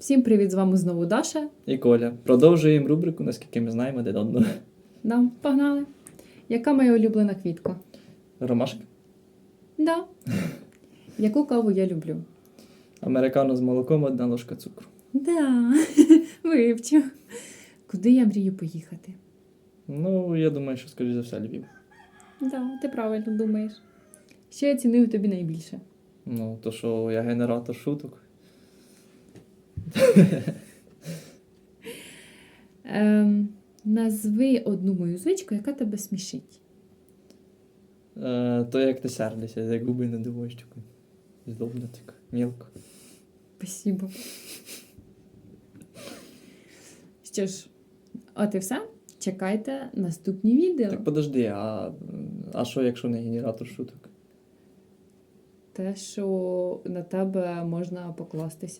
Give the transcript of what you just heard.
Всім привіт, з вами знову Даша. І Коля. Продовжуємо рубрику, наскільки ми знаємо, де давно. Да, погнали. Яка моя улюблена квітка? Ромашка. Да. Яку каву я люблю? Американо з молоком, одна ложка цукру. Да, вивчив. Куди я мрію поїхати? Ну, я думаю, що, скоріш за все, Львів. Да, ти правильно думаєш. Що я ціную тобі найбільше? Ну, то що я генератор шуток. Ем, назви одну мою звичку, яка тебе смішить. Е, то як ти сердишся, як губи на дивощику. Здобно так, мілко. Спасибо. Що ж, от і все. Чекайте наступні відео. Так подожди, а, а що, якщо не генератор шуток? Те, що на тебе можна покластися.